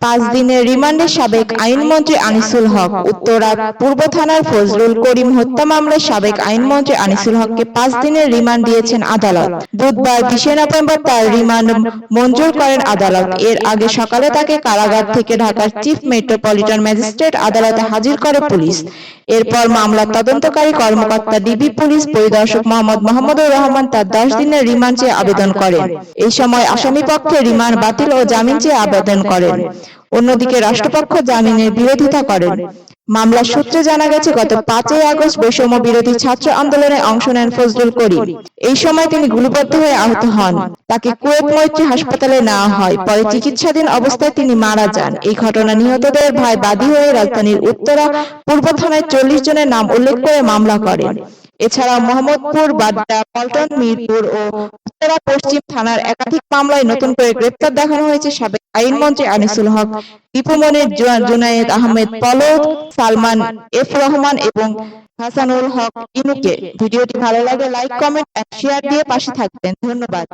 পাঁচ দিনের রিমান্ডে সাবেক আইনমন্ত্রী আনিসুল হক উত্তরা পূর্ব থানার ফজলুল করিম হত্যা মামলায় সাবেক আইনমন্ত্রী আনিসুল হককে পাঁচ দিনের রিমান্ড দিয়েছেন আদালত। বুধবার বিশে নভেম্বর তার রিমান্ড মঞ্জুর করেন আদালত। এর আগে সকালে তাকে কারাগার থেকে ঢাকার চিফ মেট্রোপলিটন ম্যাজিস্ট্রেট আদালতে হাজির করে পুলিশ। এরপর মামলার তদন্তকারী কর্মকর্তা ডিবি পুলিশ পরিদর্শক মোহাম্মদ মাহমুদুর রহমান তার দশ দিনের রিমান্ড চেয়ে আবেদন করেন। এই সময় আসামি পক্ষে রিমান্ড বাতিল ও জামিন চেয়ে আবেদন করেন অন্যদিকে রাষ্ট্রপক্ষ জামিনের বিরোধিতা করেন। মামলার সূত্রে জানা গেছে গত পাঁচই আগস্ট বৈষম্য বিরোধী ছাত্র আন্দোলনে অংশ নেন ফজলুল করিম। এই সময় তিনি গুলিবদ্ধ হয়ে আহত হন। তাকে কুয়েত মৈত্রী হাসপাতালে নেওয়া হয়। পরে চিকিৎসাধীন অবস্থায় তিনি মারা যান। এই ঘটনা নিহতদের ভাই বাদী হয়ে রাজধানীর উত্তরা পূর্ব থানায় চল্লিশ জনের নাম উল্লেখ করে মামলা করেন। এছাড়া মোহাম্মদপুর, বাড্ডা, পল্টন, মিরপুর ও উত্তরা পশ্চিম থানার একাধিক মামলায় নতুন করে গ্রেপ্তার দেখানো হয়েছে সাবেক আইনমন্ত্রী আনিসুল হক দীপুমনির জুনায়েদ আহমেদ, পলক, সালমান এফ রহমান এবং হাসানুল হক ইনুকে। ভিডিওটি ভালো লাগে লাইক, কমেন্ট শেয়ার দিয়ে পাশে থাকবেন। ধন্যবাদ।